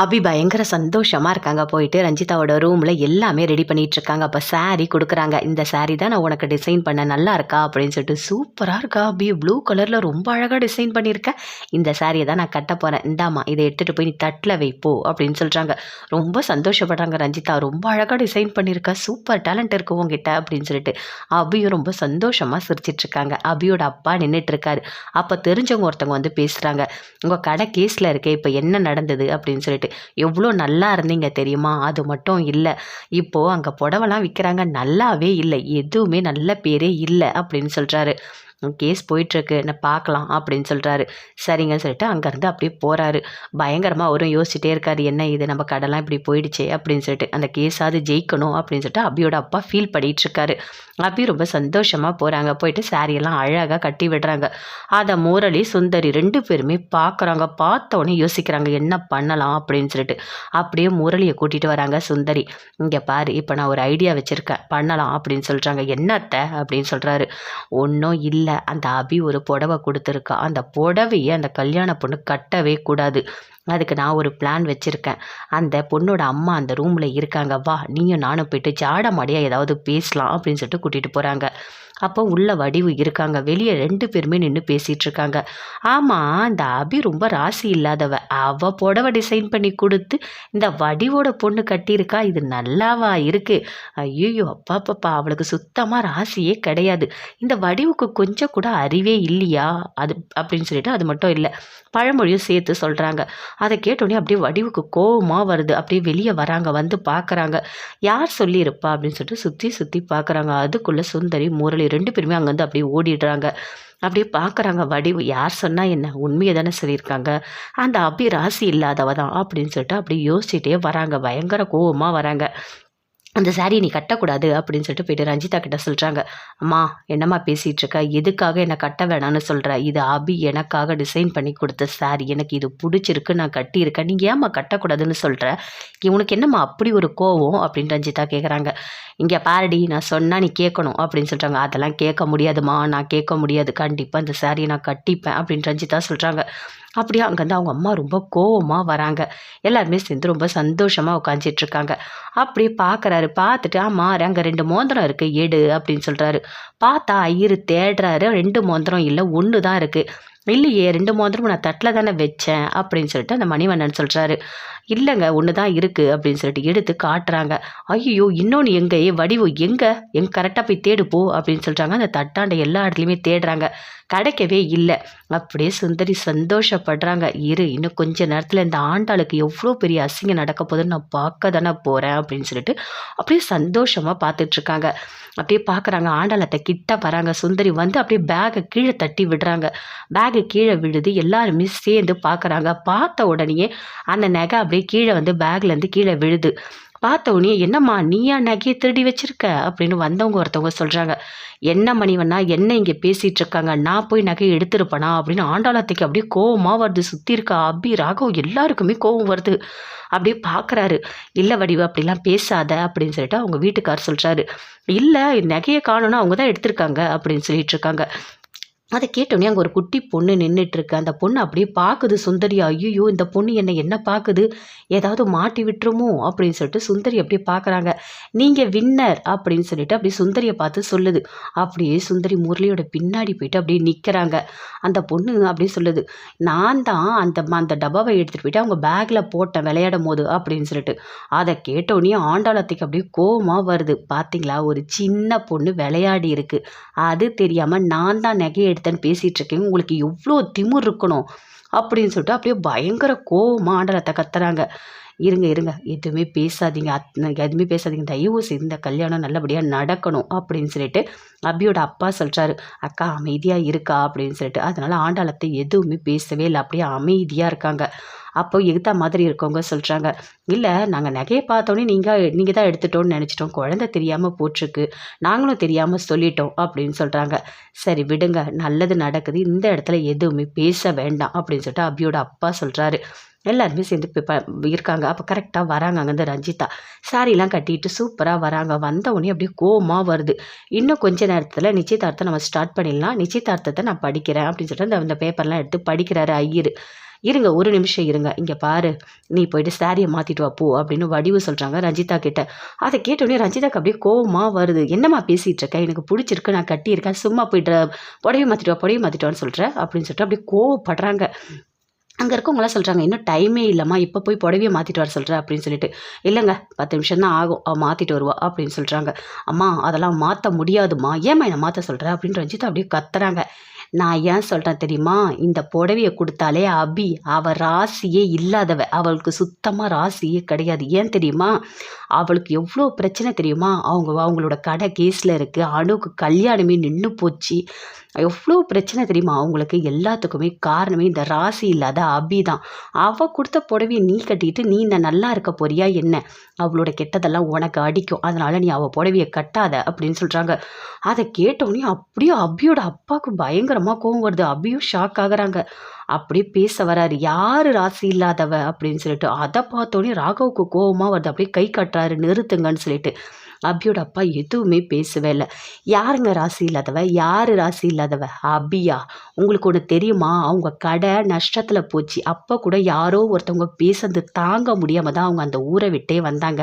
அபி பயங்கர சந்தோஷமாக இருக்காங்க. போயிட்டு ரஞ்சிதாவோட ரூமில் எல்லாமே ரெடி பண்ணிகிட்டு இருக்காங்க அப்போ சாரீ கொடுக்குறாங்க. இந்த சாரீ தான் நான் உனக்கு டிசைன் பண்ண நல்லா இருக்கா? அப்படின்னு சொல்லிட்டு சூப்பராக இருக்கா அபி? ப்ளூ கலரில் ரொம்ப அழகாக டிசைன் பண்ணியிருக்கேன் இந்த சாரியை தான் நான் கட்ட போகிறேன் இந்தாம்மா இதை எடுத்துகிட்டு போய் நீ தட்டில் வைப்போ? அப்படின்னு சொல்கிறாங்க ரொம்ப சந்தோஷப்படுறாங்க ரஞ்சிதா. ரொம்ப அழகாக டிசைன் பண்ணியிருக்கா. சூப்பர் டேலண்ட் இருக்கு உங்ககிட்ட அப்படின்னு சொல்லிட்டு அபியும் ரொம்ப சந்தோஷமாக சிரிச்சிட்ருக்காங்க அபியோட அப்பா நின்றுட்டுருக்காரு அப்போ தெரிஞ்சவங்க ஒருத்தவங்க வந்து பேசுகிறாங்க உங்கள் கடை கேஸில் இருக்கே. இப்போ என்ன நடந்தது? அப்படின்னு சொல்லிட்டு எவ்வளோ நல்லா இருந்தீங்க தெரியுமா? அது மட்டும் இல்லை. இப்போது அங்கே புடவைலாம் விற்கிறாங்க நல்லாவே இல்லை. எதுவுமே நல்ல பேரே இல்லை அப்படின்னு சொல்கிறாரு கேஸ் போயிட்டுருக்கு நான் பார்க்கலாம் அப்படின்னு சொல்கிறாரு சரிங்கன்னு சொல்லிட்டு அங்கேருந்து அப்படியே போகிறாரு பயங்கரமாக அவரும் யோசிச்சுட்டே இருக்காரு என்ன இது? நம்ம கடைலாம் இப்படி போயிடுச்சே? அப்படின்னு சொல்லிட்டு அந்த கேஸாவது ஜெயிக்கணும் அப்படின்னு சொல்லிட்டு அபியோட அப்பா ஃபீல் பண்ணிகிட்டு இருக்காரு. அபி ரொம்ப சந்தோஷமாக போகிறாங்க போயிட்டு சாரியெல்லாம் அழகாக கட்டி விடுறாங்க. அதை முரளி சுந்தரி ரெண்டு பேருமே பார்க்குறாங்க பார்த்த உடனே யோசிக்கிறாங்க என்ன பண்ணலாம்? அப்படின்னு சொல்லிட்டு. அப்படியே முரளியை கூட்டிகிட்டு வராங்க சுந்தரி. இங்கே பாரு இப்போ நான் ஒரு ஐடியா வச்சுருக்கேன். பண்ணலாம் அப்படின்னு சொல்கிறாங்க என்னத்த? அப்படின்னு சொல்கிறாரு ஒன்றும் இல்லை அந்த அபி ஒரு புடவை கொடுத்துருக்கா. அந்த புடவையை அந்த கல்யாண பொண்ணு கட்டவே கூடாது. அதுக்கு நான் ஒரு பிளான் வச்சுருக்கேன். அந்த பொண்ணோட அம்மா அந்த ரூமில் இருக்காங்க. வா நீயும் நானும் போயிட்டு ஜாட மாடியாக ஏதாவது பேசலாம் அப்படின்னு சொல்லிட்டு கூட்டிகிட்டு போகிறாங்க அப்போ உள்ள வடிவு இருக்காங்க. வெளியே ரெண்டு பேருமே நின்று பேசிகிட்டு இருக்காங்க. ஆமாம் இந்த அபி ரொம்ப ராசி இல்லாதவ. அவ புடவை டிசைன் பண்ணி கொடுத்து இந்த வடிவோட பொண்ணு கட்டியிருக்கா. இது நல்லாவா இருக்குது ஐயோ அப்பா பாப்பா அவளுக்கு சுத்தமாக ராசியே கிடையாது. இந்த வடிவுக்கு கொஞ்சம் கூட அறிவே இல்லையா? அது அப்படின்னு சொல்லிட்டு அது மட்டும் இல்லை. பழமொழியும் சேர்த்து சொல்கிறாங்க அதை கேட்டோடனே அப்படியே வடிவுக்கு கோபமாக வருது. அப்படியே வெளியே வராங்க வந்து பார்க்குறாங்க. யார் சொல்லியிருப்பா அப்படின்னு சொல்லிட்டு சுற்றி சுற்றி பார்க்குறாங்க. அதுக்குள்ளே சுந்தரி முரளி ரெண்டு பேருமே அங்கேருந்து அப்படியே ஓடிடுறாங்க. அப்படியே பார்க்குறாங்க வடிவு. யார் சொன்னால் என்ன? உண்மையை தானே சொல்லியிருக்காங்க. அந்த அபிராசி இல்லாதவ தான் அப்படின்னு சொல்லிட்டு அப்படியே யோசிச்சுட்டே வராங்க. பயங்கர கோவமாக வராங்க. அந்த சாரியை நீ கட்டக்கூடாது அப்படின்னு சொல்லிட்டு போயிட்டு ரஞ்சிதா கிட்ட சொல்கிறாங்க அம்மா என்னம்மா பேசிகிட்டு இருக்க? எதுக்காக என்னை கட்ட வேணாம்னு சொல்கிற இது அபி எனக்காக டிசைன் பண்ணி கொடுத்த சாரி எனக்கு இது பிடிச்சிருக்கு நான் கட்டியிருக்கேன். நீங்கள் ஏம்மா கட்டக்கூடாதுன்னு சொல்கிற உனக்கு என்னம்மா அப்படி ஒரு கோவம்? அப்படின்னு ரஞ்சிதா கேட்குறாங்க இங்கே பாரடி நான் சொன்னால் நீ கேட்கணும் அப்படின்னு சொல்கிறாங்க அதெல்லாம் கேட்க முடியாதுமா நான் கேட்க முடியாது. கண்டிப்பாக இந்த சாரியை நான் கட்டிப்பேன் அப்படின்னு ரஞ்சிதா சொல்கிறாங்க அப்படியே அங்கேருந்து அவங்க அம்மா ரொம்ப கோவமாக வராங்க. எல்லாருமே சேர்ந்து ரொம்ப சந்தோஷமாக உட்காந்துட்ருக்காங்க அப்படியே பார்க்குறாரு பார்த்துட்டு ஆமாம் அங்கே ரெண்டு மோந்திரம் இருக்குது எடு அப்படின்னு சொல்கிறாரு பார்த்தா ஐயரு தேடுறாரு. ரெண்டு மோந்திரம் இல்லை ஒன்று தான் இருக்குது இல்லையே ரெண்டு மோதிரம் நான் தட்டில் தானே வச்சேன் அப்படின்னு சொல்லிட்டு அந்த மணிவண்ணன் சொல்கிறாரு இல்லைங்க ஒன்று தான் இருக்குது அப்படின்னு சொல்லிட்டு எடுத்து காட்டுறாங்க. ஐயோ இன்னொன்று எங்கே? வடிவு எங்கே? எங்கே கரெக்டாக போய் தேடு போ அப்படின்னு சொல்கிறாங்க அந்த தட்டாண்ட எல்லா இடத்துலையுமே தேடுறாங்க. கிடைக்கவே இல்லை. அப்படியே சுந்தரி சந்தோஷப்படுறாங்க. இரு இன்னும் கொஞ்ச நேரத்தில் இந்த ஆண்டாளுக்கு எவ்வளோ பெரிய அசிங்கம் நடக்க போதுன்னு நான் பார்க்க தானே போகிறேன் அப்படின்னு சொல்லிட்டு அப்படியே சந்தோஷமாக பார்த்துட்ருக்காங்க. அப்படியே பார்க்குறாங்க ஆண்டாளத்தை கிட்ட வராங்க. சுந்தரி வந்து அப்படியே பேகை கீழே தட்டி விடுறாங்க. பேகு கீழே விழுது எல்லாருமே சேர்ந்து பார்க்குறாங்க. பார்த்த உடனேயே அந்த நகை அப்படியே கீழே வந்து பேக்லேருந்து கீழே விழுது. பார்த்த உடனே என்னம்மா நீயா நகையை திருடி வச்சிருக்க? அப்படின்னு வந்தவங்க ஒருத்தவங்க சொல்கிறாங்க என்ன மணிவண்ணா என்ன இங்கே பேசிகிட்டு இருக்காங்க? நான் போய் நகையை எடுத்திருப்பேனா? அப்படின்னு ஆண்டாளத்துக்கு அப்படியே கோவமாக வருது. சுற்றி இருக்க அபி ராகவ் எல்லாருக்குமே கோவம் வருது. அப்படியே பார்க்குறாரு இல்லை வடிவு அப்படிலாம் பேசாத அப்படின்னு சொல்லிட்டு அவங்க வீட்டுக்கார் சொல்கிறாரு இல்லை நகையை காணோன்னா அவங்க தான் எடுத்திருக்காங்க அப்படின்னு சொல்லிட்டு இருக்காங்க. அதை கேட்டோடனே அங்கே ஒரு குட்டி பொண்ணு நின்றுட்டுருக்கு அந்த பொண்ணு அப்படியே பார்க்குது சுந்தரி ஐயோ இந்த பொண்ணு என்னை என்ன பார்க்குது ஏதாவது மாட்டி விட்டுருமோ? அப்படின்னு சொல்லிட்டு சுந்தரி அப்படியே பார்க்குறாங்க நீங்கள் வின்னர் அப்படின்னு சொல்லிட்டு அப்படியே சுந்தரியை பார்த்து சொல்லுது. அப்படியே சுந்தரி முரளியோட பின்னாடி போயிட்டு அப்படியே நிற்கிறாங்க அந்த பொண்ணு அப்படியே சொல்லுது நான் தான் அந்த அந்த டப்பாவை எடுத்துகிட்டு போயிட்டு அவங்க பேக்கில் போட்டேன் விளையாடும் போது அப்படின்னு சொல்லிட்டு. அதை கேட்டோடனே ஆண்டாளத்துக்கு அப்படியே கோபமாக வருது. பார்த்தீங்களா ஒரு சின்ன பொண்ணு விளையாடி இருக்குது அது தெரியாமல் நான் தான் நகையை எடுத்தேன்னு பேசிகிட்டு இருக்கேன் உங்களுக்கு எவ்வளோ திமிர் இருக்கணும் அப்படின்னு சொல்லிட்டு அப்படியே பயங்கர கோவமாக ஆண்டலத்தை கத்துறாங்க இருங்க இருங்க. எதுவுமே பேசாதீங்க. அத் எதுவுமே பேசாதீங்க. தயவு செய்து இந்த கல்யாணம் நல்லபடியாக நடக்கணும் அப்படின்னு சொல்லிட்டு அபியோட அப்பா சொல்கிறாரு அக்கா அமைதியாக இருக்கா அப்படின்னு சொல்லிட்டு. அதனால் ஆண்டாளத்தை எதுவுமே பேசவே இல்லை. அப்படியே அமைதியாக இருக்காங்க. அப்போ எகுத்தா மாதிரி இருக்கவங்க சொல்கிறாங்க இல்லை நாங்கள் நகையை பார்த்தோன்னே நீங்கள் நீங்கள் தான் எடுத்துட்டோன்னு நினச்சிட்டோம். குழந்தை தெரியாமல் போட்டிருக்கு. நாங்களும் தெரியாமல் சொல்லிட்டோம் அப்படின்னு சொல்கிறாங்க சரி விடுங்க. நல்லது நடக்குது. இந்த இடத்துல எதுவுமே பேச வேண்டாம் அப்படின்னு சொல்லிட்டு அபியோட அப்பா சொல்கிறாரு எல்லாருமே சேர்ந்து இப்போ இருக்காங்க. அப்போ கரெக்டாக வராங்க அங்கேருந்து ரஞ்சிதா. சாரிலாம் கட்டிட்டு சூப்பராக வராங்க. வந்த உடனே அப்படியே கோவமாக வருது. இன்னும் கொஞ்ச நேரத்தில் நிச்சயதார்த்தம் நம்ம ஸ்டார்ட் பண்ணிடலாம். நிச்சயதார்த்தத்தை நான் படிக்கிறேன் அப்படின்னு சொல்லிட்டு அந்த அந்த பேப்பர்லாம் எடுத்து படிக்கிறாரு ஐயர். இருங்க ஒரு நிமிஷம் இருங்க. இங்கே பாரு நீ போயிட்டு சாரியை மாற்றிட்டு வா போ அப்படின்னு வடிவு சொல்கிறாங்க ரஞ்சிதா கிட்ட. அதை கேட்டோடனே ரஞ்சிதாக்கு அப்படியே கோவமாக வருது. என்னம்மா பேசிகிட்டு இருக்கேன் எனக்கு பிடிச்சிருக்கு நான் கட்டியிருக்கேன் சும்மா போயிட்டு புடவை மாற்றிட்டு வா புடவை மாற்றிட்டு வான்னு சொல்கிறேன் அப்படின்னு சொல்லிட்டு அப்படியே கோவப்படுறாங்க. அங்கே இருக்கவங்களாம் சொல்கிறாங்க இன்னும் டைமே இல்லைம்மா இப்போ போய் புடவையை மாற்றிட்டு வர சொல்கிறேன் அப்படின்னு சொல்லிட்டு. இல்லைங்க பத்து நிமிஷம் தான் ஆகும். அவள் மாற்றிட்டு வருவா அப்படின்னு சொல்கிறாங்க அம்மா அதெல்லாம் மாற்ற முடியாதும்மா. ஏம்மா என்னை மாற்ற சொல்கிற அப்படின்னு ரஞ்சிதா அப்படியே கத்துறாங்க. நான் ஏன் சொல்கிறேன் தெரியுமா? இந்த புடவையை கொடுத்தாலே அபி அவள் ராசியே இல்லாதவ. அவளுக்கு சுத்தமாக ராசியே கிடையாது. ஏன் தெரியுமா? அவளுக்கு எவ்வளோ பிரச்சனை தெரியுமா? அவங்க அவங்களோட கடை கேஸில் இருக்குது அணுக்கு கல்யாணமே நின்று போச்சு. எவ்வளோ பிரச்சனை தெரியுமா? அவங்களுக்கு எல்லாத்துக்குமே காரணமே இந்த ராசி இல்லாத அபி தான். அவள் கொடுத்த புடவையை நீ கட்டிட்டு நீ இந்த நல்லா இருக்க போறியா என்ன? அவளோட கெட்டதெல்லாம் உனக்கு அடிக்கும். அதனால் நீ அவள் புடவையை கட்டாத அப்படின்னு சொல்கிறாங்க அதை கேட்டோடனே அப்படியே அபியோட அப்பாவுக்கு பயங்கரமாக கோவம் வருது. அபியும் ஷாக் ஆகுறாங்க. அப்படியே பேச வராரு. யார் ராசி இல்லாதவ அப்படின்னு சொல்லிட்டு அதை பார்த்தோன்னே ராகவுக்கு கோபமாக வருது. அப்படியே கை கட்டுறாரு நிறுத்துங்கன்னு சொல்லிட்டு. அபியோட அப்பா எதுவுமே பேசவே இல்லை. யாருங்க ராசி இல்லாதவ? யார் ராசி இல்லாதவ? அபியா உங்களுக்கு ஒன்று தெரியுமா? அவங்க கடை நஷ்டத்தில் போச்சு. அப்போ கூட யாரோ ஒருத்தவங்க பேசுறது தாங்க முடியாமல் தான் அவங்க அந்த ஊரை விட்டே வந்தாங்க.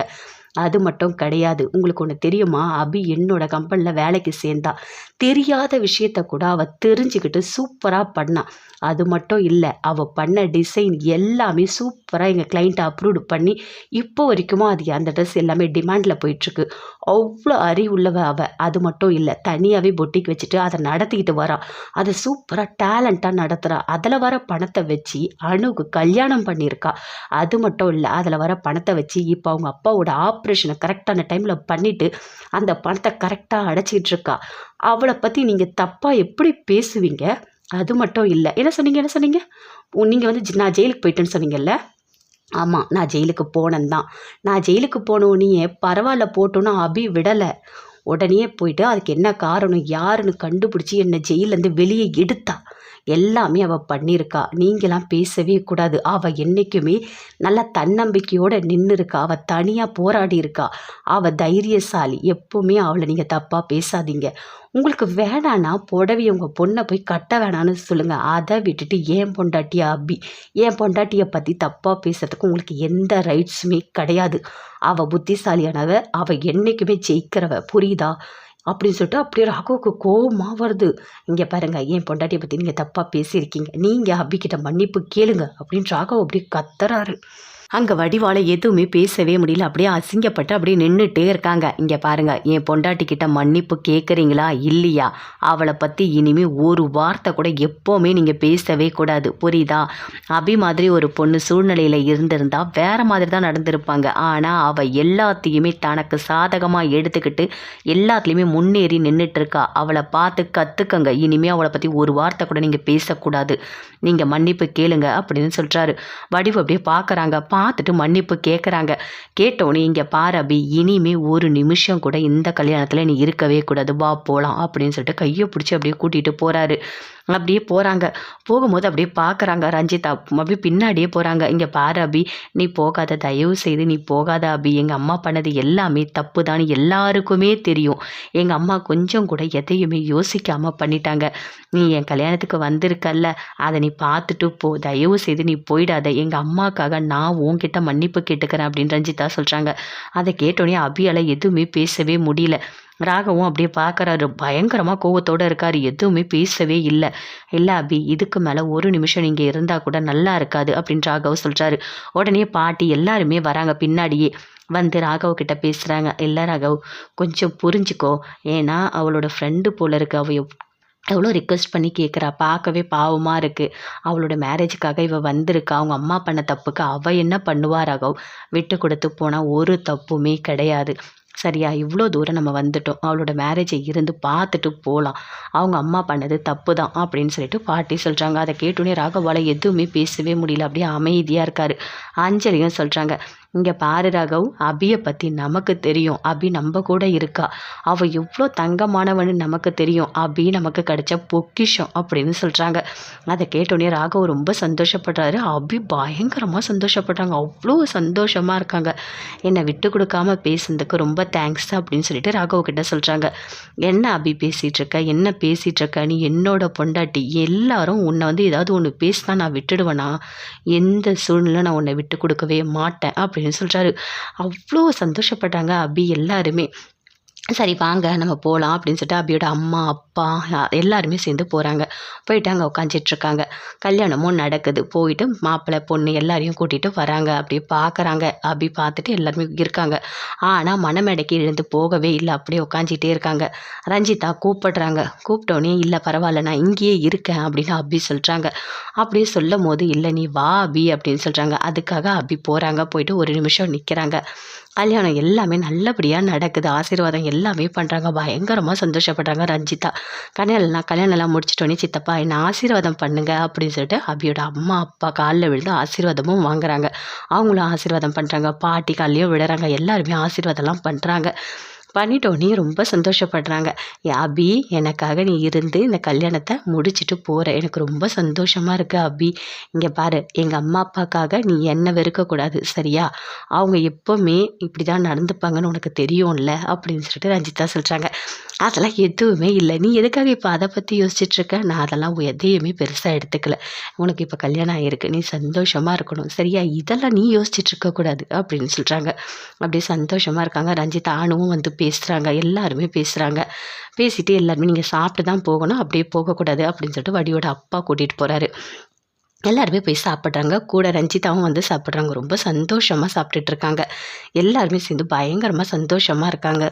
அது மட்டும் கிடையாது. உங்களுக்கு ஒன்று தெரியுமா? அபி என்னோட கம்பெனியில் வேலைக்கு சேர்ந்தா. தெரியாத விஷயத்த கூட அவள் தெரிஞ்சுக்கிட்டு சூப்பராக பண்ணா. அது மட்டும் இல்லை அவள் பண்ண டிசைன் எல்லாமே சூப்பராக எங்கள் கிளைண்ட்டை அப்ரூவ் பண்ணி இப்போ வரைக்குமோ அது அந்த ட்ரெஸ் எல்லாமே டிமாண்டில் போயிட்டுருக்கு. அவ்வளோ அறிவுள்ளவ அவள் அது மட்டும் இல்லை தனியாகவே பொட்டிக் வச்சுட்டு அதை நடத்திக்கிட்டு வரா. அதை சூப்பராக டேலண்ட்டாக நடத்துகிறா அதில் வர பணத்தை வச்சு அணுக்கு கல்யாணம் பண்ணியிருக்கா. அது மட்டும் இல்லை அதில் வர பணத்தை வச்சு இப்போ அவங்க அப்பாவோட ஆப்ரேஷனை கரெக்டான டைமில் பண்ணிவிட்டு அந்த பணத்தை கரெக்டாக அடைச்சிக்கிட்டு இருக்கா. அவளை பற்றி நீங்கள் தப்பாக எப்படி பேசுவீங்க? அது மட்டும் இல்லை. என்ன சொன்னீங்க என்ன சொன்னீங்க? நீங்கள் வந்து நான் ஜெயிலுக்கு போயிட்டேன்னு சொன்னீங்கல்ல? ஆமாம் நான் ஜெயிலுக்கு போனேன் தான். நான் ஜெயிலுக்கு போனோடனே பரவாயில்ல போட்டோன்னு அபி விடலை. உடனே போயிட்டு அதுக்கு என்ன காரணம் யாருன்னு கண்டுபிடிச்சி என்னை ஜெயிலேருந்து வெளியே எடுத்தா. எல்லாமே அவள் பண்ணியிருக்கா நீங்களாம் பேசவே கூடாது. அவள் என்றைக்குமே நல்ல தன்னம்பிக்கையோடு நின்று இருக்கா அவள் தனியாக போராடி இருக்கா அவள் தைரியசாலி. எப்போவுமே அவளை நீங்கள் தப்பாக பேசாதீங்க. உங்களுக்கு வேணான்னா புடவை உங்கள் பொண்ணை போய் கட்ட வேணான்னு சொல்லுங்கள் அதை விட்டுட்டு ஏன் பொண்டாட்டியா அபி என் பொண்டாட்டியை பற்றி தப்பாக பேசுறதுக்கு உங்களுக்கு எந்த ரைட்ஸுமே கிடையாது. அவள் புத்திசாலியானவ அவள் என்றைக்குமே ஜெயிக்கிறவ. புரியுதா? அப்படின்னு சொல்லிட்டு அப்படியே ராகுவுக்கு கோபமாக வருது. இங்கே பாருங்க ஏன் பொண்டாட்டியை பற்றி நீங்கள் தப்பாக பேசியிருக்கீங்க? நீங்கள் அபிக்கிட்ட மன்னிப்பு கேளுங்க அப்படின்னு ராகவ் அப்படியே கத்துறாரு. அங்கே வடிவால் எதுவுமே பேசவே முடியல. அப்படியே அசிங்கப்பட்டு அப்படியே நின்றுட்டே இருக்காங்க. இங்கே பாருங்க என் பொண்டாட்டிக்கிட்ட மன்னிப்பு கேட்குறீங்களா இல்லையா? அவளை பற்றி இனிமேல் ஒரு வார்த்தை கூட எப்போவுமே நீங்கள் பேசவே கூடாது. புரியுதா? அபி மாதிரி ஒரு பொண்ணு சூழ்நிலையில் இருந்திருந்தா வேற மாதிரி தான் நடந்திருப்பாங்க. ஆனால் அவள் எல்லாத்தையுமே தனக்கு சாதகமாக எடுத்துக்கிட்டு எல்லாத்துலேயுமே முன்னேறி நின்றுட்டு இருக்கா. அவளை பார்த்து கற்றுக்கங்க இனிமேல் அவளை பற்றி ஒரு வார்த்தை கூட நீங்கள் பேசக்கூடாது. நீங்கள் மன்னிப்பு கேளுங்க அப்படின்னு சொல்கிறாரு வடிவு அப்படியே பார்க்குறாங்க பார்த்துட்டு மன்னிப்பு கேட்குறாங்க கேட்டோன்னே இங்கே பாரு அபி இனிமே ஒரு நிமிஷம் கூட இந்த கல்யாணத்தில் நீ இருக்கவே கூடாது. வா போகலாம் அப்படின்னு சொல்லிட்டு கையை பிடிச்சி அப்படியே கூட்டிகிட்டு போகிறாரு அப்படியே போகிறாங்க போகும்போது அப்படியே பார்க்குறாங்க ரஞ்சிதா அப்படியே பின்னாடியே போகிறாங்க இங்கே பாரு அபி நீ போகாத. தயவு செய்து நீ போகாத அபி. எங்கள் அம்மா பண்ணது எல்லாமே தப்பு தான் எல்லாருக்குமே தெரியும். எங்கள் அம்மா கொஞ்சம் கூட எதையுமே யோசிக்காமல் பண்ணிட்டாங்க. நீ என் கல்யாணத்துக்கு வந்திருக்கல்ல. அதை நீ பார்த்துட்டு போ. தயவு செய்து நீ போயிடாத. எங்கள் அம்மாக்காக நான் உன்கிட்ட மன்னிப்பு கேட்டுக்கிறேன் அப்படின்னு ரஞ்சிதா சொல்கிறாங்க அதை கேட்டோடனே அபியால் எதுவுமே பேசவே முடியல. ராகவும் அப்படியே பார்க்குறாரு பயங்கரமாக கோவத்தோடு இருக்கார். எதுவுமே பேசவே இல்லை. இல்லை அபி இதுக்கு மேலே ஒரு நிமிஷம் நீங்கள் இருந்தால் கூட நல்லா இருக்காது அப்படின்னு ராகவ் சொல்கிறாரு உடனே பாட்டி எல்லாருமே வராங்க பின்னாடியே. வந்து ராகவ் கிட்ட பேசுகிறாங்க இல்லை ராகவ் கொஞ்சம் புரிஞ்சுக்கோ. ஏன்னா அவளோட ஃப்ரெண்டு போல இருக்கு. அவ எவ்வளோ ரிக்வெஸ்ட் பண்ணி கேட்குறா பார்க்கவே பாவமாக இருக்குது அவளோட மேரேஜுக்காக இவள் வந்திருக்கா. அவங்க அம்மா பண்ண தப்புக்கு அவள் என்ன பண்ணுவா ராகவ்? விட்டு கொடுத்து போனால் ஒரு தப்புமே கிடையாது. சரியா இவ்வளோ தூரம் நம்ம வந்துட்டோம். அவளோட மேரேஜை இருந்து பார்த்துட்டு போகலாம் அவங்க அம்மா பண்ணது தப்பு தான் அப்படின்னு சொல்லிட்டு பாட்டி சொல்கிறாங்க அதை கேட்டோன்னே ராகவால் எதுவுமே பேசவே முடியல. அப்படியே அமைதியாக இருக்கார். அஞ்சலியும் சொல்கிறாங்க இங்கே பாரு ராகவ் அபியை பற்றி நமக்கு தெரியும். அபி நம்ம கூட இருக்கா. அவள் எவ்வளோ தங்கமானவன்னு நமக்கு தெரியும். அபி நமக்கு கிடைச்ச பொக்கிஷம் அப்படின்னு சொல்கிறாங்க அதை கேட்டோடனே ராகவ் ரொம்ப சந்தோஷப்படுறாரு. அபி பயங்கரமாக சந்தோஷப்படுறாங்க. அவ்வளோ சந்தோஷமாக இருக்காங்க. என்னை விட்டு கொடுக்காம பேசுனதுக்கு ரொம்ப தேங்க்ஸ் அப்படின்னு சொல்லிட்டு ராகவ் கிட்ட சொல்கிறாங்க என்ன அபி பேசிகிட்டு இருக்க? என்ன பேசிகிட்டு இருக்க? நீ என்னோட பொண்டாட்டி. எல்லாரும் உன்னை வந்து ஏதாவது ஒன்று பேசினா நான் விட்டுடுவேனா? எந்த சூழ்நிலை நான் உன்னை விட்டு கொடுக்கவே மாட்டேன் அப்படின்னு சொல்கிறாரு அவ்வளோ சந்தோஷப்பட்டாங்க அபி எல்லாருமே. சரி வாங்க நம்ம போகலாம் அப்படின்னு சொல்லிட்டு அபியோட அம்மா அப்பா எல்லாருமே சேர்ந்து போகிறாங்க போயிட்டு அங்கே உட்காந்துட்ருக்காங்க கல்யாணமும் நடக்குது. போயிட்டு மாப்பிள்ளை பொண்ணு எல்லாரையும் கூட்டிகிட்டு வராங்க. அப்படியே பார்க்குறாங்க அபி பார்த்துட்டு எல்லாருமே இருக்காங்க. ஆனால் மனமேடைக்கு எழுந்து போகவே இல்லை. அப்படியே உட்காந்துட்டே இருக்காங்க. ரஞ்சிதா கூப்பிடுறாங்க. கூப்பிட்டோன்னே இல்லை பரவாயில்ல நான் இங்கேயே இருக்கேன் அப்படின்னு அபி சொல்கிறாங்க அப்படியே சொல்லும் போது இல்லை நீ வா அபி அப்படின்னு சொல்கிறாங்க அதுக்காக அபி போகிறாங்க போயிட்டு ஒரு நிமிஷம் நிற்கிறாங்க கல்யாணம் எல்லாமே நல்லபடியாக நடக்குது. ஆசீர்வாதம் எல்லாமே பண்ணுறாங்க பயங்கரமாக சந்தோஷப்படுறாங்க ரஞ்சிதா. கல்யாணம்லாம் கல்யாணம்லாம் முடிச்சிட்டோன்னே சித்தப்பா என்னை ஆசீர்வாதம் பண்ணுங்க அப்படின்னு சொல்லிட்டு அபியோட அம்மா அப்பா காலில் விழுந்து ஆசீர்வாதமும் வாங்குறாங்க. அவங்களும் ஆசீர்வாதம் பண்ணுறாங்க பாட்டி காலையும் விடுறாங்க எல்லாருமே ஆசீர்வாதம்லாம் பண்ணுறாங்க பண்ணிட்டோன்னே ரொம்ப சந்தோஷப்படுறாங்க. "ஏ அபி எனக்காக நீ இருந்து இந்த கல்யாணத்தை முடிச்சிட்டு போகிற எனக்கு ரொம்ப சந்தோஷமாக இருக்குது அபி. இங்கே பாரு எங்கள் அம்மா அப்பாக்காக நீ என்னை வெறுக்கக்கூடாது சரியா? அவங்க எப்போவுமே இப்படி தான் நடந்துப்பாங்கன்னு உனக்கு தெரியும்ல? அப்படின்னு சொல்லிட்டு ரஞ்சிதா சொல்கிறாங்க அதெல்லாம் எதுவுமே இல்லை. நீ எதுக்காக இப்போ அதை பற்றி யோசிச்சுட்ருக்க நான் அதெல்லாம் எதையுமே பெருசாக எடுத்துக்கல. உனக்கு இப்போ கல்யாணம் ஆகிருக்கு நீ சந்தோஷமாக இருக்கணும் சரியா? இதெல்லாம் நீ யோசிச்சுட்ருக்கக்கூடாது அப்படின்னு சொல்கிறாங்க அப்படியே சந்தோஷமாக இருக்காங்க ரஞ்சிதா. அணுவும் வந்து பேசுகிறாங்க எல்லாருமே பேசுகிறாங்க பேசிட்டு எல்லாருமே நீங்கள் சாப்பிட்டு தான் போகணும் அப்படியே போகக்கூடாது அப்படின்னு சொல்லிட்டு வடியோட அப்பா கூட்டிகிட்டு போகிறாரு எல்லாருமே போய் சாப்பிட்றாங்க. கூட ரஞ்சிதாவும் வந்து சாப்பிட்றாங்க. ரொம்ப சந்தோஷமாக சாப்பிட்டுட்டு இருக்காங்க. எல்லாருமே சேர்ந்து பயங்கரமாக சந்தோஷமாக இருக்காங்க.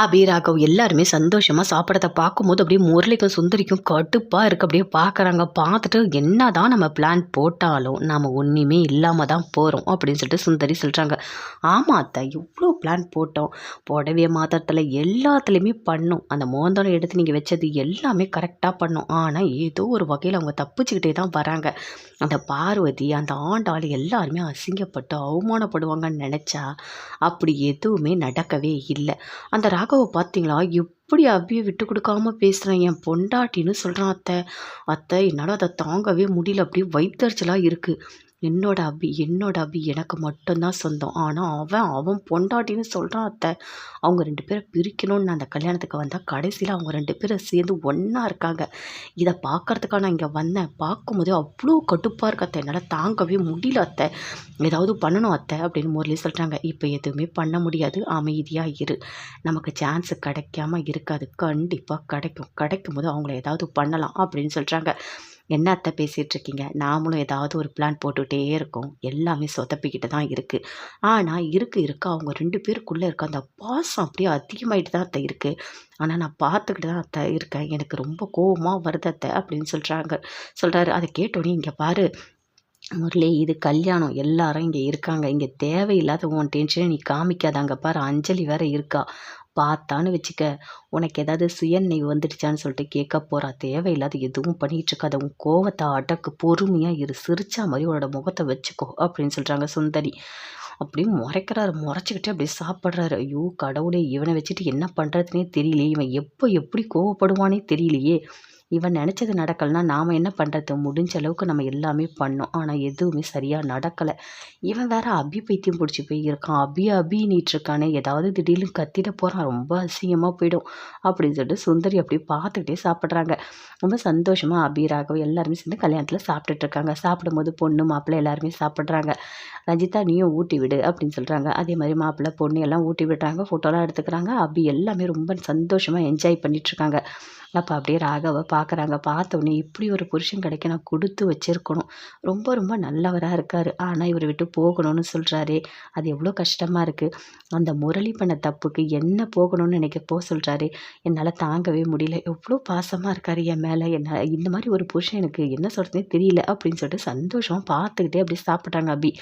அபி ராகவ் எல்லாருமே சந்தோஷமாக சாப்பிட்றத பார்க்கும்போது அப்படியே முரளிக்கும் சுந்தரிக்கும் கடுப்பாக இருக்குது அப்படியே பார்க்குறாங்க. பார்த்துட்டு என்ன தான் நம்ம பிளான் போட்டாலும் நாம் ஒன்றுமே இல்லாமல் தான் போகிறோம் அப்படின்னு சொல்லிட்டு சுந்தரி சொல்கிறாங்க ஆமாம் அத்தை இவ்வளோ பிளான் போட்டோம். புடவைய மாத்திரத்தில் எல்லாத்துலேயுமே பண்ணோம். அந்த மோந்தரம் எடுத்து நீங்கள் வச்சது எல்லாமே கரெக்டாக பண்ணோம். ஆனால் ஏதோ ஒரு வகையில் அவங்க தப்பிச்சுக்கிட்டே தான் வராங்க. அந்த பார்வதி அந்த ஆண்டாள் எல்லாருமே அசிங்கப்பட்டு அவமானப்படுவாங்கன்னு நினச்சா அப்படி எதுவுமே நடக்கவே இல்லை. அந்த ரா ராகவை பார்த்தீங்களா எப்படி அபியை விட்டு கொடுக்காம பேசுகிறேன் என் பொண்டாட்டின்னு சொல்கிறான் அத்தை. அத்தை என்னால் அதை தாங்கவே முடியல. அப்படியே வைத்தறிச்சலாக இருக்குது என்னோட அபி என்னோட அபி எனக்கு மட்டும்தான் சொந்தம். ஆனால் அவன் அவன் பொண்டாட்டின்னு சொல்கிறான் அத்தை. அவங்க ரெண்டு பேரை பிரிக்கணும்னு நான் அந்த கல்யாணத்துக்கு வந்தால் கடைசியில் அவங்க ரெண்டு பேரும் சேர்ந்து ஒன்றா இருக்காங்க. இதை பார்க்கறதுக்காக நான் இங்கே வந்தேன். பார்க்கும்போதே அவ்வளோ கடுப்பாக இருக்கு அத்தை. என்னால் தாங்கவே முடியல அத்தை. ஏதாவது பண்ணணும் அத்தை அப்படின்னு முரளி சொல்கிறாங்க இப்போ எதுவுமே பண்ண முடியாது. அமைதியாக இரு. நமக்கு சான்ஸ் கிடைக்காம இருக்காது. கண்டிப்பாக கிடைக்கும். கிடைக்கும் போது அவங்கள ஏதாவது பண்ணலாம் அப்படின்னு சொல்கிறாங்க என்ன அத்தை பேசிகிட்டு இருக்கீங்க நாமளும் ஏதாவது ஒரு பிளான் போட்டுகிட்டே இருக்கோம். எல்லாமே சொதப்பிக்கிட்டு தான் இருக்குது ஆனால் இருக்க இருக்க? அவங்க ரெண்டு பேருக்குள்ளே இருக்க அந்த பாசம் அப்படியே அதிகமாகிட்டு தான் அத்தை இருக்குது ஆனால் நான் பார்த்துக்கிட்டு தான் அத்தை இருக்கேன். எனக்கு ரொம்ப கோவமாக வருது அத்தை அப்படின்னு சொல்கிறாங்க சொல்கிறாரு அதை கேட்டோன்னே இங்கே பாரு முரளி இது கல்யாணம். எல்லாரும் இங்கே இருக்காங்க. இங்கே தேவையில்லாத உன் டென்ஷனை நீ காமிக்காத. அங்கே பாரு அஞ்சலி வேற இருக்கா? பார்த்தான்னு வச்சுக்க உனக்கு ஏதாவது சுயநினைவு வந்துடுச்சான்னு சொல்லிட்டு கேட்க போறா. தேவையில்லாத எதுவும் பண்ணிகிட்டு இருக்காத. உன் கோவத்தை அடக்கு பொறுமையாக இரு. சிரிச்சா மாதிரி உன்னோட முகத்தை வச்சுக்கோ அப்படின்னு சொல்கிறாங்க சுந்தரி. அப்படியே முறைக்கிறாரு. முறைச்சிக்கிட்டு அப்படியே சாப்பிட்றாரு. ஐயோ கடவுளே இவனை வச்சுட்டு என்ன பண்ணுறதுனே தெரியலையே. இவன் எப்போ எப்படி கோவப்படுவானே தெரியலையே. இவன் நினச்சது நடக்கலைன்னா நாம் என்ன பண்ணுறது முடிஞ்ச அளவுக்கு நம்ம எல்லாமே பண்ணோம். ஆனால் எதுவுமே சரியாக நடக்கலை. இவன் வேற அபி பைத்தியம் பிடிச்சி போய் இருக்கான் அபி அபின்னிட்டு ஏதாவது திடீர்னு கத்திட போகிறான் ரொம்ப அசிங்கமாக போயிடும். அப்படின்னு சொல்லிட்டு சுந்தரி அப்படியே பார்த்துக்கிட்டே சாப்பிட்றாங்க. ரொம்ப சந்தோஷமாக அபி ராகவ் எல்லாருமே சேர்ந்து கல்யாணத்தில் சாப்பிட்டுட்ருக்காங்க சாப்பிடும்போது பொண்ணு மாப்பிள்ளை எல்லாருமே சாப்பிட்றாங்க. ரஞ்சிதா நீயும் ஊட்டி விடு அப்படின்னு சொல்கிறாங்க அதே மாதிரி மாப்பிள்ளை பொண்ணு எல்லாம் ஊட்டி விடுறாங்க. ஃபோட்டோலாம் எடுத்துக்கிறாங்க. அபி எல்லாமே ரொம்ப சந்தோஷமாக என்ஜாய் பண்ணிகிட்ருக்காங்க அப்போ அப்படியே ராகவை பார்க்குறாங்க பார்த்தோன்னே இப்படி ஒரு புருஷன் கிடைக்க நான் கொடுத்து வச்சிருக்கணும். ரொம்ப ரொம்ப நல்லவராக இருக்கார். ஆனால் இவரை விட்டு போகணும்னு சொல்கிறாரே அது எவ்வளோ கஷ்டமாக இருக்குது அந்த முரளி பண்ண தப்புக்கு என்ன போகணும்னு நினைக்க போக சொல்கிறாரு என்னால் தாங்கவே முடியல. எவ்வளோ பாசமாக இருக்கார் என் மேலே. என்ன இந்த மாதிரி ஒரு புருஷன் எனக்கு என்ன சொல்கிறதுனே தெரியல அப்படின்னு சொல்லிட்டு சந்தோஷமாக பார்த்துக்கிட்டே அப்படியே சாப்பிட்றாங்க அபி.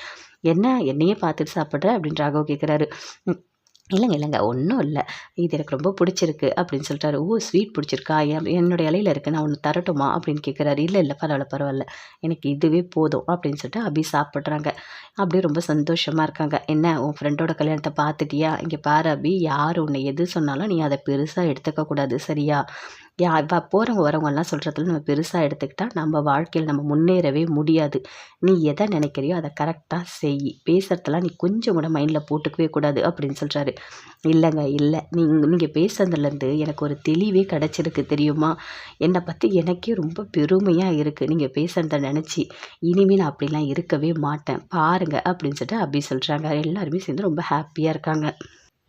என்ன? என்னையே பார்த்துட்டு சாப்பிட்ற? அப்படின்னு ராகவ் கேட்குறாரு இல்லைங்க இல்லைங்க. ஒன்றும் இல்லை. இது எனக்கு ரொம்ப பிடிச்சிருக்கு அப்படின்னு சொல்லிட்டாரு. ஓ ஸ்வீட் பிடிச்சிருக்கா? என் என்னுடைய இலையில இருக்கு. நான் ஒன்று தரட்டுமா? அப்படின்னு கேட்குறாரு இல்லை இல்லை. பரவாயில்ல பரவாயில்ல. எனக்கு இதுவே போதும். அப்படின்னு சொல்லிட்டு அபி சாப்பிட்றாங்க. அப்படியே ரொம்ப சந்தோஷமாக இருக்காங்க. என்ன உன் ஃப்ரெண்டோட கல்யாணத்தை பார்த்துட்டியா? இங்கே பாரு அபி. யார் உன்னை எது சொன்னாலும் நீ அதை பெருசாக எடுத்துக்கக்கூடாது. சரியா? யா போகிறவங்க வரவங்கலாம் சொல்கிறதுல நம்ம பெருசாக எடுத்துக்கிட்டால் நம்ம வாழ்க்கையில் நம்ம முன்னேறவே முடியாது. நீ எதை நினைக்கிறியோ அதை கரெக்டாக செய். பேசுகிறதெல்லாம் நீ கொஞ்சம் கூட மைண்டில் போட்டுக்கவே கூடாது அப்படின்னு சொல்கிறாரு இல்லைங்க இல்லை. நீங்கள் நீங்கள் பேசுறதுலேருந்து எனக்கு ஒரு தெளிவே கிடச்சிருக்கு தெரியுமா? என்னை பற்றி எனக்கே ரொம்ப பெருமையாக இருக்குது நீங்கள் பேசுகிறத நினச்சி. இனிமேல் நான் அப்படிலாம் இருக்கவே மாட்டேன். பாருங்கள் அப்படின்னு சொல்லிட்டு அப்படி சொல்கிறாங்க எல்லாருமே சேர்ந்து ரொம்ப ஹாப்பியாக இருக்காங்க.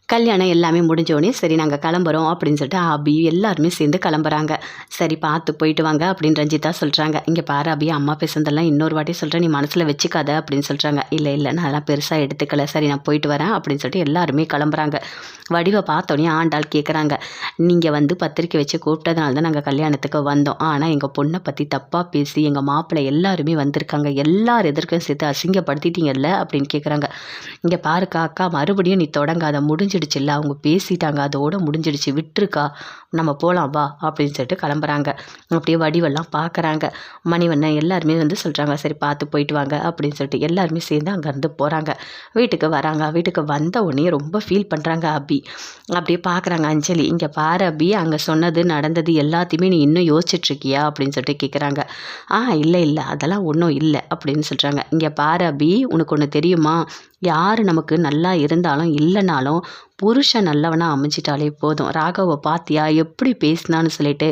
கல்யாணம் எல்லாமே முடிஞ்சோடனே சரி நாங்கள் கிளம்புறோம் அப்படின்னு சொல்லிட்டு அபி எல்லாருமே சேர்ந்து கிளம்புறாங்க. சரி பார்த்து போயிட்டு வாங்க அப்படின்னு ரஞ்சிதா சொல்கிறாங்க இங்கே பாரு அபி அம்மா பேசுனதெல்லாம் இன்னொரு வாட்டி சொல்கிறேன் நீ மனசில் வச்சுக்காத அப்படின்னு சொல்கிறாங்க இல்லை இல்லை நான் அதெல்லாம் பெருசாக எடுத்துக்கல. சரி நான் போயிட்டு வரேன் அப்படின்னு சொல்லிட்டு எல்லாருமே கிளம்புறாங்க. வடிவை பார்த்தோன்னே ஆண்டாள் கேட்குறாங்க நீங்கள் வந்து பத்திரிக்கை வச்சு கூப்பிட்டதுனால தான் நாங்கள் கல்யாணத்துக்கு வந்தோம். ஆனால் எங்கள் பொண்ணை பற்றி தப்பாக பேசி எங்கள் மாப்பிள்ளை எல்லாருமே வந்திருக்காங்க. எல்லார் எதிர்க்கும் சேர்த்து அசிங்கப்படுத்திட்டீங்கல்ல அப்படின்னு கேட்குறாங்க இங்கே பாருக்கா அக்கா மறுபடியும் நீ தொடங்காத முடிஞ்சு முடிஞ்சிடுச்சுல்ல? அவங்க பேசிட்டாங்க அதோட முடிஞ்சிடுச்சு. விட்டுருக்கா. நம்ம போகலாம் வா அப்படின்னு சொல்லிட்டு கிளம்புறாங்க. அப்படியே வடிவெல்லாம் பார்க்குறாங்க மணிவண்ணன் எல்லாருமே வந்து சொல்கிறாங்க சரி பார்த்து போயிட்டு வாங்க அப்படின்னு சொல்லிட்டு எல்லாருமே சேர்ந்து அங்கேருந்து போகிறாங்க வீட்டுக்கு வராங்க. வீட்டுக்கு வந்த உடனே ரொம்ப ஃபீல் பண்ணுறாங்க அபி. அப்படியே பார்க்குறாங்க அஞ்சலி இங்கே பாரு அபி அங்கே சொன்னது நடந்தது எல்லாத்தையுமே நீ இன்னும் யோசிச்சுட்ருக்கியா அப்படின்னு சொல்லிட்டு கேட்குறாங்க ஆ இல்லை இல்லை அதெல்லாம் ஒன்றும் இல்லை அப்படின்னு சொல்கிறாங்க இங்கே பாரு அபி உனக்கு ஒன்று தெரியுமா? யார் நமக்கு நல்லா இருந்தாலும் இல்லைனாலும் புருஷன் நல்லவனாக அமைஞ்சிட்டாலே போதும். ராகவை பாத்தியா? எப்படி பேசினான்னு சொல்லிட்டு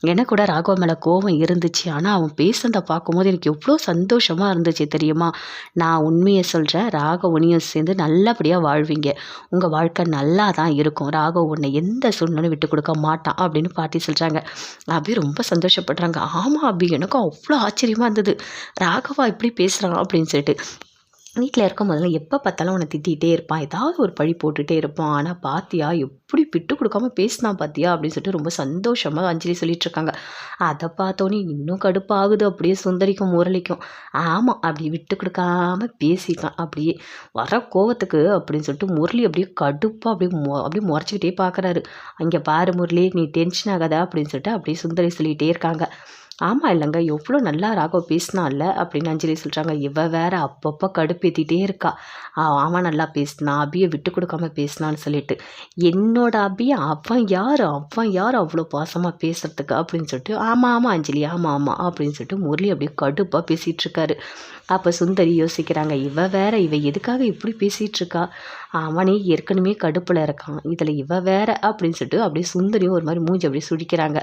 எனக்கு கூட ராகவ மேலே கோபம் இருந்துச்சு. ஆனால் அவன் பேசுனதை பார்க்கும்போது எனக்கு எவ்வளோ சந்தோஷமாக இருந்துச்சு தெரியுமா? நான் உண்மையை சொல்கிறேன் ராகவனையும் சேர்ந்து நல்லபடியாக வாழ்வீங்க. உங்கள் வாழ்க்கை நல்லா தான் இருக்கும். ராகவ் உன்னை எந்த சூழ்நிலையும் விட்டு கொடுக்க மாட்டான் அப்படின்னு பாட்டி சொல்கிறாங்க அபி ரொம்ப சந்தோஷப்படுறாங்க. ஆமாம் அபி எனக்கும் அவ்வளோ ஆச்சரியமாக இருந்தது. ராகவா இப்படி பேசுகிறான் அப்படின்னு சொல்லிட்டு வீட்டில் இருக்கும் போதெல்லாம் எப்போ பார்த்தாலும் அவனை திட்டிகிட்டே இருப்பான். ஏதாவது ஒரு பழி போட்டுகிட்டே இருப்பான். ஆனால் பாத்தியா எப்படி விட்டு கொடுக்காம பேசினான் பாத்தியா அப்படின்னு சொல்லிட்டு ரொம்ப சந்தோஷமாக அஞ்சலி சொல்லிட்டு இருக்காங்க. அதை பார்த்தோன்னே இன்னும் கடுப்பாகுது. அப்படியே சுந்தரிக்கும் முரளிக்கும். ஆமாம் அப்படி விட்டு கொடுக்காம பேசிட்டான். அப்படியே வர கோவத்துக்கு அப்படின்னு சொல்லிட்டு முரளி அப்படியே கடுப்பாக அப்படியே மொ அப்படியே முறைச்சிக்கிட்டே பார்க்குறாரு. அங்கே பாரு முரளி நீ டென்ஷன் ஆகாதா அப்படின்னு சொல்லிட்டு அப்படியே சுந்தரி சொல்லிகிட்டே இருக்காங்க. ஆமாம் இல்லைங்க. எவ்வளோ நல்லா ராகவ் பேசினான்ல அப்படின்னு அஞ்சலி சொல்கிறாங்க இவ வேற அப்பப்போ கடுப்பேற்றிட்டே இருக்கா. அவன் நல்லா பேசினான் அபியை விட்டு கொடுக்காம பேசினான்னு சொல்லிட்டு. என்னோட அபியை அவன் யார்? அவன் யார் அவ்வளோ பாசமாக பேசுறதுக்கு? அப்படின்னு சொல்லிட்டு ஆமாம் ஆமாம் அஞ்சலி ஆமாம் ஆமாம் அப்படின்னு சொல்லிட்டு முரளி அப்படியே கடுப்பாக பேசிகிட்டு இருக்காரு அப்போ சுந்தரி யோசிக்கிறாங்க இவ வேற இவ எதுக்காக இப்படி பேசிகிட்டு இருக்கா அவனே ஏற்கனவே கடுப்பில் இருக்கான். இதில் இவ வேற அப்படின்னு சொல்லிட்டு அப்படியே சுந்தரியும் ஒரு மாதிரி மூஞ்சி அப்படியே சுடிக்கிறாங்க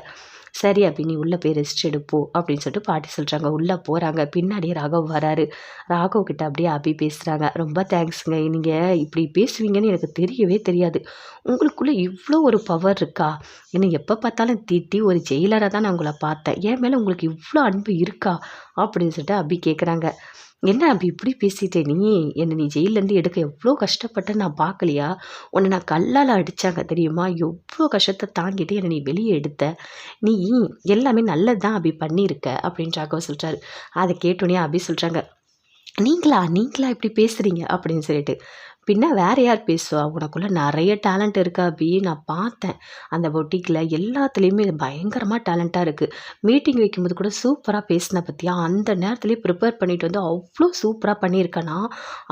சரி அப்படி நீ உள்ளே போய் ரெஸ்ட் எடுப்போ அப்படின்னு சொல்லிட்டு பாட்டி சொல்கிறாங்க உள்ளே போகிறாங்க பின்னாடி ராகவ் வராரு. ராகவ் கிட்ட அப்படியே அபி பேசுகிறாங்க ரொம்ப தேங்க்ஸுங்க நீங்கள் இப்படி பேசுவீங்கன்னு எனக்கு தெரியவே தெரியாது. உங்களுக்குள்ளே இவ்வளோ ஒரு பவர் இருக்கா? என்னை எப்போ பார்த்தாலும் திட்டி ஒரு ஜெயிலராக தான் நான் உங்களை பார்த்தேன். என் மேலே உங்களுக்கு இவ்வளோ அன்பு இருக்கா? அப்படின்னு சொல்லிட்டு அபி கேட்குறாங்க என்ன அப்படி இப்படி பேசிட்டே? நீ என்னை நீ ஜெயிலேருந்து எடுக்க எவ்வளோ கஷ்டப்பட்ட நான் பார்க்கலையா? உன்னை நான் கல்லால் அடித்தாங்க தெரியுமா? எவ்வளோ கஷ்டத்தை தாங்கிட்டு என்னை நீ வெளியே எடுத்த? நீ எல்லாமே நல்லது தான் அப்படி பண்ணியிருக்க அப்படின்னு ராகவ சொல்கிறாரு அதை கேட்டோன்னே அப்படி சொல்கிறாங்க நீங்களா? நீங்களா இப்படி பேசுகிறீங்க அப்படின்னு சொல்லிட்டு. பின்ன வேறு யார் பேசுவா? உனக்குள்ளே நிறைய டேலண்ட் இருக்கா அபி. நான் பார்த்தேன். அந்த பொட்டிக்கில் எல்லாத்துலேயுமே பயங்கரமாக டேலண்ட்டாக இருக்குது மீட்டிங் வைக்கும்போது கூட சூப்பராக பேசின பற்றியா அந்த நேரத்துலேயே ப்ரிப்பேர் பண்ணிட்டு வந்து அவ்வளோ சூப்பராக பண்ணியிருக்கேனா?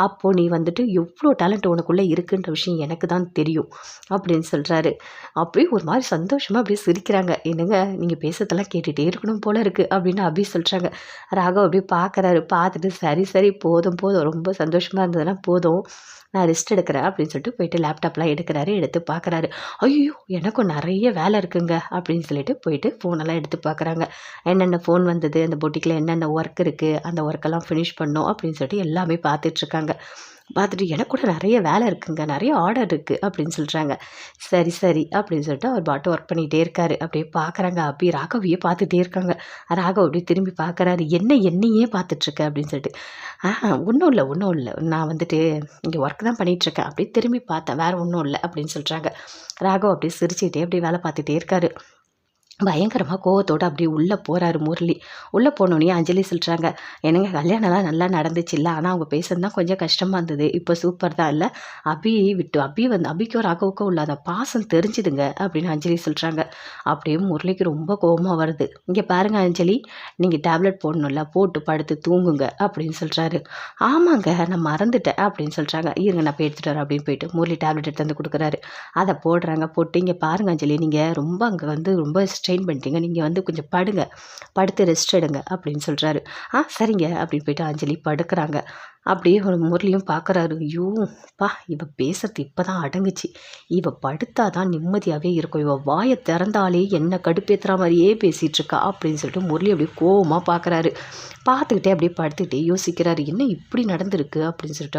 அப்போது நீ வந்துட்டு எவ்வளோ டேலண்ட் உனக்குள்ளே இருக்குன்ற விஷயம் எனக்கு தான் தெரியும் அப்படின்னு சொல்கிறாரு அப்படியே ஒரு மாதிரி சந்தோஷமாக அப்படியே சிரிக்கிறாங்க. என்னங்க நீங்கள் பேசுறதெல்லாம் கேட்டுகிட்டே இருக்கணும் போல இருக்குது அப்படின்னு அபி சொல்கிறாங்க ராகவ் அப்படியே பார்க்குறாரு பார்த்துட்டு சரி சரி போதும் போதும். ரொம்ப சந்தோஷமாக இருந்ததுன்னா போதும். நான் ரெஸ்ட் எடுக்கிறேன் அப்படின்னு சொல்லிட்டு போயிட்டு லேப்டாப்லாம் எடுக்கிறாரு எடுத்து பார்க்குறாரு. ஐயோ எனக்கும் நிறைய வேலை இருக்குங்க அப்படின்னு சொல்லிட்டு போயிட்டு ஃபோனெல்லாம் எடுத்து பார்க்குறாங்க. என்னென்ன ஃபோன் வந்தது அந்த பொட்டிக்கில் என்னென்ன ஒர்க் இருக்குது அந்த ஒர்க்கெல்லாம் ஃபினிஷ் பண்ணோம் அப்படின்னு சொல்லிட்டு எல்லாமே பார்த்துட்ருக்காங்க பார்த்துட்டு எனக்கு கூட நிறைய வேலை இருக்குங்க. நிறைய ஆர்டர் இருக்குது அப்படின்னு சொல்கிறாங்க சரி சரி அப்படின்னு சொல்லிட்டு அவர் பாட்டு ஒர்க் பண்ணிகிட்டே இருக்காரு. அப்படியே பார்க்குறாங்க அப்படி ராகவியே பார்த்துட்டே இருக்காங்க. ராகவ் அப்படியே திரும்பி பார்க்குறாரு என்ன என்னையே பார்த்துட்ருக்க? அப்படின்னு சொல்லிட்டு. ஆ ஒன்றும் இல்லை ஒன்றும் இல்லை. நான் வந்துட்டு இங்கே ஒர்க் தான் பண்ணிகிட்ருக்கேன் அப்படியே திரும்பி பார்த்தேன். வேறு ஒன்றும் இல்லை. அப்படின்னு சொல்கிறாங்க ராகவ் அப்படியே சிரிச்சுக்கிட்டே அப்படியே வேலை பார்த்துட்டே இருக்காரு. பயங்கரமாக கோவத்தோடு அப்படியே உள்ளே போகிறாரு முரளி. உள்ளே போனோடனே அஞ்சலி சொல்கிறாங்க என்னங்க கல்யாணம்லாம் நல்லா நடந்துச்சு இல்லை ஆனால் அவங்க பேசுறது தான் கொஞ்சம் கஷ்டமாக இருந்தது. இப்போ சூப்பர் தான் இல்லை. அபி விட்டு அபி வந்து அபிக்கோ ராகவுக்கோ இல்லாத பாசம் தெரிஞ்சுதுங்க அப்படின்னு அஞ்சலி சொல்கிறாங்க அப்படியே முரளிக்கு ரொம்ப கோவமாக வருது. இங்கே பாருங்க அஞ்சலி நீங்கள் டேப்லெட் போடணும்ல போட்டு படுத்து தூங்குங்க அப்படின்னு சொல்கிறாரு ஆமாங்க நான் மறந்துட்டேன் அப்படின்னு சொல்கிறாங்க இருங்க நான் போய் எடுத்துகிட்டு வரேன் அப்படின்னு போயிட்டு முரளி டேப்லெட் எடுத்து வந்து கொடுக்குறாரு. அதை போடுறாங்க போட்டு இங்கே பாருங்க அஞ்சலி நீங்கள் ரொம்ப அங்கே வந்து ரொம்ப ஸ்ட்ரெயின் பண்ணிட்டீங்க. நீங்கள் வந்து கொஞ்சம் படுங்க. படுத்து ரெஸ்ட் எடுங்க அப்படின்னு சொல்கிறாரு ஆ சரிங்க அப்படின்னு போயிட்டு அஞ்சலி படுக்கிறாங்க. அப்படியே ஒரு முரளியும் பார்க்குறாரு ஐயோ பா இவ பேசுறது இப்போ தான் அடங்குச்சு. இவ படுத்தா தான் நிம்மதியாகவே இருக்கும். இவ வாயை திறந்தாலே என்ன கடுப்பேற்றுற மாதிரியே பேசிகிட்ருக்கா அப்படின்னு சொல்லிட்டு முரளி அப்படியே கோவமாக பார்க்குறாரு பார்த்துக்கிட்டே அப்படியே படுத்துக்கிட்டே யோசிக்கிறாரு. என்ன இப்படி நடந்திருக்கு? அப்படின்னு சொல்லிட்டு